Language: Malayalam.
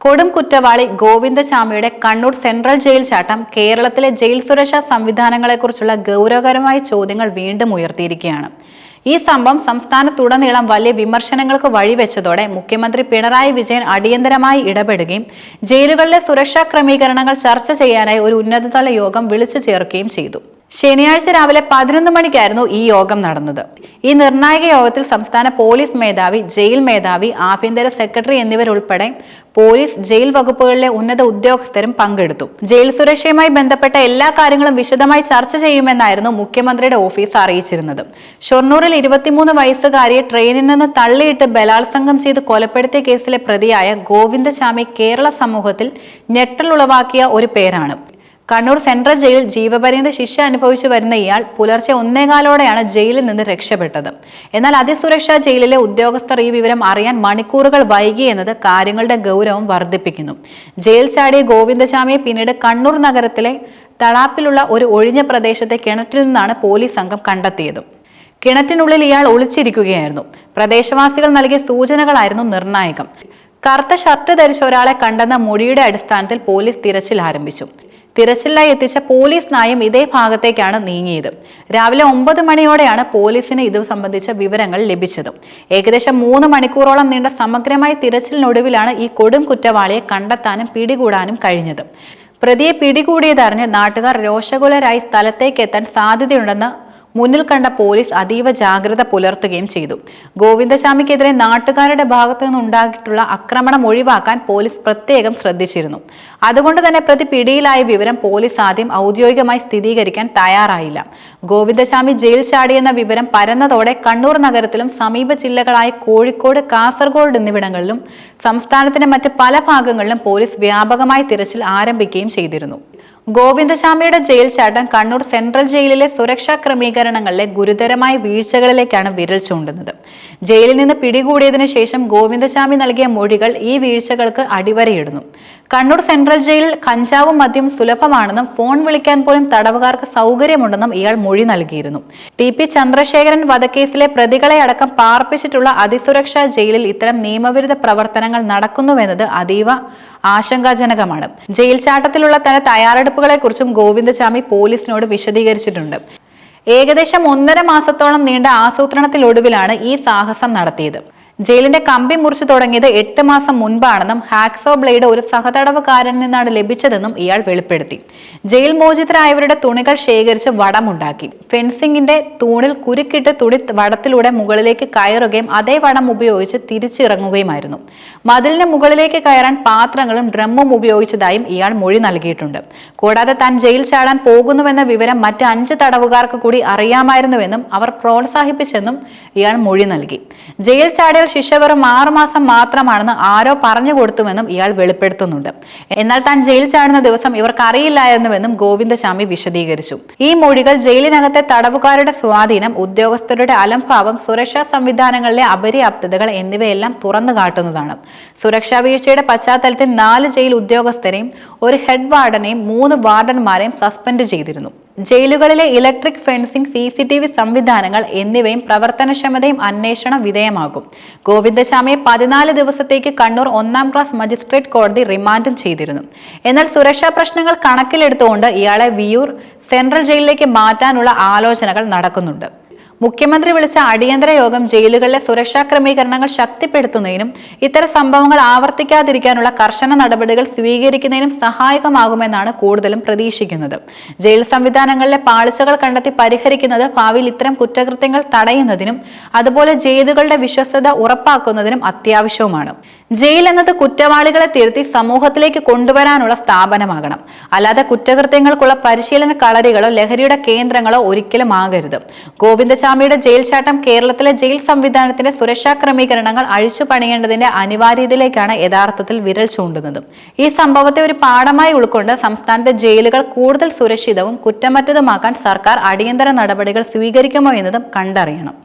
കൊടും കുറ്റവാളി ഗോവിന്ദശാമിയുടെ കണ്ണൂർ സെൻട്രൽ ജയിൽ ചാട്ടം കേരളത്തിലെ ജയിൽ സുരക്ഷാ സംവിധാനങ്ങളെക്കുറിച്ചുള്ള ഗൗരവകരമായ ചോദ്യങ്ങൾ വീണ്ടും ഉയർത്തിയിരിക്കുകയാണ്. ഈ സംഭവം സംസ്ഥാനത്തുടനീളം വലിയ വിമർശനങ്ങൾക്ക് വഴിവെച്ചതോടെ മുഖ്യമന്ത്രി പിണറായി വിജയൻ അടിയന്തരമായി ഇടപെടുകയും ജയിലുകളിലെ സുരക്ഷാ ക്രമീകരണങ്ങൾ ചർച്ച ചെയ്യാനായി ഒരു ഉന്നതതല യോഗം വിളിച്ചു ചേർക്കുകയും ചെയ്തു. ശനിയാഴ്ച രാവിലെ പതിനൊന്ന് മണിക്കായിരുന്നു ഈ യോഗം നടന്നത്. ഈ നിർണായക യോഗത്തിൽ സംസ്ഥാന പോലീസ് മേധാവി ജയിൽ മേധാവി ആഭ്യന്തര സെക്രട്ടറി എന്നിവരുൾപ്പെടെ പോലീസ് ജയിൽ വകുപ്പുകളിലെ ഉന്നത ഉദ്യോഗസ്ഥരും പങ്കെടുത്തു. ജയിൽ സുരക്ഷയുമായി ബന്ധപ്പെട്ട എല്ലാ കാര്യങ്ങളും വിശദമായി ചർച്ച ചെയ്യുമെന്നായിരുന്നു മുഖ്യമന്ത്രിയുടെ ഓഫീസ് അറിയിച്ചിരുന്നത്. ഷൊർണൂരിൽ ഇരുപത്തിമൂന്ന് വയസ്സുകാരിയെ ട്രെയിനിൽ നിന്ന് തള്ളിയിട്ട് ബലാത്സംഗം ചെയ്ത് കൊലപ്പെടുത്തിയ കേസിലെ പ്രതിയായ ഗോവിന്ദശാമി കേരള സമൂഹത്തിൽ ഞെട്ടലുളവാക്കിയ ഒരു പേരാണ്. കണ്ണൂർ സെൻട്രൽ ജയിലിൽ ജീവപര്യന്ത ശിക്ഷ അനുഭവിച്ചു വരുന്ന ഇയാൾ പുലർച്ചെ ഒന്നേകാലോടെയാണ് ജയിലിൽ നിന്ന് രക്ഷപ്പെട്ടത്. എന്നാൽ അതിസുരക്ഷാ ജയിലിലെ ഉദ്യോഗസ്ഥർ ഈ വിവരം അറിയാൻ മണിക്കൂറുകൾ വൈകി എന്നത് കാര്യങ്ങളുടെ ഗൗരവം വർദ്ധിപ്പിക്കുന്നു. ജയിൽ ചാടിയ ഗോവിന്ദസ്വാമിയെ പിന്നീട് കണ്ണൂർ നഗരത്തിലെ തളാപ്പിലുള്ള ഒരു ഒഴിഞ്ഞ പ്രദേശത്തെ കിണറ്റിൽ നിന്നാണ് പോലീസ് സംഘം കണ്ടെത്തിയത്. കിണറ്റിനുള്ളിൽ ഇയാൾ ഒളിച്ചിരിക്കുകയായിരുന്നു. പ്രദേശവാസികൾ നൽകിയ സൂചനകളായിരുന്നു നിർണായകം. കറുത്ത ഷർട്ട് ധരിച്ച ഒരാളെ കണ്ടെന്ന മൊഴിയുടെ അടിസ്ഥാനത്തിൽ പോലീസ് തിരച്ചിൽ ആരംഭിച്ചു. തിരച്ചിലായി എത്തിച്ച പോലീസ് നായം ഇതേ ഭാഗത്തേക്കാണ് നീങ്ങിയത്. രാവിലെ ഒമ്പത് മണിയോടെയാണ് പോലീസിന് ഇത് സംബന്ധിച്ച വിവരങ്ങൾ ലഭിച്ചത്. ഏകദേശം മൂന്ന് മണിക്കൂറോളം നീണ്ട സമഗ്രമായ തിരച്ചിലിനൊടുവിലാണ് ഈ കൊടും കുറ്റവാളിയെ കണ്ടെത്താനും പിടികൂടാനും കഴിഞ്ഞത്. പ്രതിയെ പിടികൂടിയതറിഞ്ഞ് നാട്ടുകാർ രോഷകുലരായി സ്ഥലത്തേക്ക് എത്താൻ സാധ്യതയുണ്ടെന്ന് മുന്നിൽ കണ്ട പോലീസ് അതീവ ജാഗ്രത പുലർത്തുകയും ചെയ്തു. ഗോവിന്ദശാമിക്കെതിരെ നാട്ടുകാരുടെ ഭാഗത്തു നിന്നുണ്ടായിട്ടുള്ള ആക്രമണം ഒഴിവാക്കാൻ പോലീസ് പ്രത്യേകം ശ്രദ്ധിച്ചിരുന്നു. അതുകൊണ്ട് തന്നെ പ്രതി പിടിയിലായ വിവരം പോലീസ് ആദ്യം ഔദ്യോഗികമായി സ്ഥിരീകരിക്കാൻ തയ്യാറായില്ല. ഗോവിന്ദശാമി ജയിൽ ചാടിയെന്ന വിവരം പരന്നതോടെ കണ്ണൂർ നഗരത്തിലും സമീപ ജില്ലകളായ കോഴിക്കോട് കാസർഗോഡ് എന്നിവിടങ്ങളിലും സംസ്ഥാനത്തിന്റെ മറ്റ് പല ഭാഗങ്ങളിലും പോലീസ് വ്യാപകമായി തിരച്ചിൽ ആരംഭിക്കുകയും ചെയ്തിരുന്നു. ഗോവിന്ദസ്വാമിയുടെ ജയിൽ ചാട്ടം കണ്ണൂർ സെൻട്രൽ ജയിലിലെ സുരക്ഷാ ക്രമീകരണങ്ങളിലെ ഗുരുതരമായ വീഴ്ചകളിലേക്കാണ് വിരൽ ചൂണ്ടുന്നത്. ജയിലിൽ നിന്ന് പിടികൂടിയതിനു ശേഷം ഗോവിന്ദശാമി നൽകിയ മൊഴികൾ ഈ വീഴ്ചകൾക്ക് അടിവരയിടുന്നു. കണ്ണൂർ സെൻട്രൽ ജയിലിൽ കഞ്ചാവും മദ്യം സുലഭമാണെന്നും ഫോൺ വിളിക്കാൻ പോലും തടവുകാർക്ക് സൗകര്യമുണ്ടെന്നും ഇയാൾ മൊഴി നൽകിയിരുന്നു. ടി പി ചന്ദ്രശേഖരൻ വധക്കേസിലെ പ്രതികളെ അടക്കം പാർപ്പിച്ചിട്ടുള്ള അതിസുരക്ഷാ ജയിലിൽ ഇത്തരം നിയമവിരുദ്ധ പ്രവർത്തനങ്ങൾ നടക്കുന്നുവെന്നത് അതീവ ആശങ്കാജനകമാണ്. ജയിൽ ചാട്ടത്തിലുള്ള തന്റെ തയ്യാറെടുപ്പുകളെ കുറിച്ചും ഗോവിന്ദസ്വാമി പോലീസിനോട് വിശദീകരിച്ചിട്ടുണ്ട്. ഏകദേശം ഒന്നര മാസത്തോളം നീണ്ട ആസൂത്രണത്തിലൊടുവിലാണ് ഈ സാഹസം നടത്തിയത്. ജയിലിന്റെ കമ്പി മുറിച്ചു തുടങ്ങിയത് എട്ട് മാസം മുൻപാണെന്നും ഹാക്സോ ബ്ലേഡ് ഒരു സഹതടവുകാരനിൽ നിന്നാണ് ലഭിച്ചതെന്നും ഇയാൾ വെളിപ്പെടുത്തി. ജയിൽ മോചിതരായവരുടെ തുണികൾ ശേഖരിച്ച് വടമുണ്ടാക്കി. ഫെൻസിംഗിന്റെ തൂണിൽ കുരുക്കിട്ട് തുണി വടത്തിലൂടെ മുകളിലേക്ക് കയറുകയും അതേ വടം ഉപയോഗിച്ച് തിരിച്ചിറങ്ങുകയുമായിരുന്നു. മതിലിന് മുകളിലേക്ക് കയറാൻ പാത്രങ്ങളും ഡ്രമ്മും ഉപയോഗിച്ചതായും ഇയാൾ മൊഴി നൽകിയിട്ടുണ്ട്. കൂടാതെ താൻ ജയിൽ ചാടാൻ പോകുന്നുവെന്ന വിവരം മറ്റ് അഞ്ച് തടവുകാർക്ക് കൂടി അറിയാമായിരുന്നുവെന്നും അവർ പ്രോത്സാഹിപ്പിച്ചെന്നും ഇയാൾ മൊഴി നൽകി. ജയിൽ ചാടിയാൽ ശിക്ഷ വെറും ആറുമാസം മാത്രമാണെന്ന് ആരോ പറഞ്ഞു കൊടുത്തുവെന്നും ഇയാൾ വെളിപ്പെടുത്തുന്നുണ്ട്. എന്നാൽ താൻ ജയിൽ ചാടുന്ന ദിവസം ഇവർക്ക് അറിയില്ലായിരുന്നുവെന്നും ഗോവിന്ദസ്വാമി വിശദീകരിച്ചു. ഈ മൊഴികൾ ജയിലിനകത്തെ തടവുകാരുടെ സ്വാധീനം ഉദ്യോഗസ്ഥരുടെ അലംഭാവം സുരക്ഷാ സംവിധാനങ്ങളിലെ അപര്യാപ്തതകൾ എന്നിവയെല്ലാം തുറന്നു കാട്ടുന്നതാണ്. സുരക്ഷാ വീഴ്ചയുടെ പശ്ചാത്തലത്തിൽ നാല് ജയിൽ ഉദ്യോഗസ്ഥരെയും ഒരു ഹെഡ് വാർഡനെയും മൂന്ന് വാർഡന്മാരെയും സസ്പെൻഡ് ചെയ്തിരുന്നു. ജയിലുകളിലെ electric fencing C C T V സംവിധാനങ്ങൾ എന്നിവയും പ്രവർത്തനക്ഷമതയും അന്വേഷണ വിധേയമാകും. ഗോവിന്ദശാമിയെ പതിനാല് ദിവസത്തേക്ക് കണ്ണൂർ ഒന്നാം ക്ലാസ് മജിസ്ട്രേറ്റ് കോടതി റിമാൻഡും ചെയ്തിരുന്നു. എന്നാൽ സുരക്ഷാ പ്രശ്നങ്ങൾ കണക്കിലെടുത്തുകൊണ്ട് ഇയാളെ വിയൂർ സെൻട്രൽ ജയിലിലേക്ക് മാറ്റാനുള്ള ആലോചനകൾ നടക്കുന്നുണ്ട്. മുഖ്യമന്ത്രി വിളിച്ച അടിയന്തര യോഗം ജയിലുകളിലെ സുരക്ഷാ ക്രമീകരണങ്ങൾ ശക്തിപ്പെടുത്തുന്നതിനും ഇത്തരം സംഭവങ്ങൾ ആവർത്തിക്കാതിരിക്കാനുള്ള കർശന നടപടികൾ സ്വീകരിക്കുന്നതിനും സഹായകമാകുമെന്നാണ് കൂടുതലും പ്രതീക്ഷിക്കുന്നത്. ജയിൽ സംവിധാനങ്ങളിലെ പാളിച്ചകൾ കണ്ടെത്തി പരിഹരിക്കുന്നത് ഭാവിയിൽ ഇത്തരം കുറ്റകൃത്യങ്ങൾ തടയുന്നതിനും അതുപോലെ ജയിലുകളുടെ വിശ്വസ്തത ഉറപ്പാക്കുന്നതിനും അത്യാവശ്യവുമാണ്. ജയിൽ എന്നത് കുറ്റവാളികളെ തിരുത്തി സമൂഹത്തിലേക്ക് കൊണ്ടുവരാനുള്ള സ്ഥാപനമാകണം. അല്ലാതെ കുറ്റകൃത്യങ്ങൾക്കുള്ള പരിശീലന കളരികളോ ലഹരിയുടെ കേന്ദ്രങ്ങളോ ഒരിക്കലും ആകരുത്. ഗോവിന്ദസ്വാമിയുടെ ജയിൽ ചാട്ടം കേരളത്തിലെ ജയിൽ സംവിധാനത്തിന്റെ സുരക്ഷാ ക്രമീകരണങ്ങൾ അഴിച്ചു പണിയേണ്ടതിന്റെ അനിവാര്യതയിലേക്കാണ് യഥാർത്ഥത്തിൽ വിരൽ ചൂണ്ടുന്നത്. ഈ സംഭവത്തെ ഒരു പാഠമായി ഉൾക്കൊണ്ട് സംസ്ഥാനത്തെ ജയിലുകൾ കൂടുതൽ സുരക്ഷിതവും കുറ്റമറ്റതുമാക്കാൻ സർക്കാർ അടിയന്തര നടപടികൾ സ്വീകരിക്കുമോ എന്നതും കണ്ടറിയണം.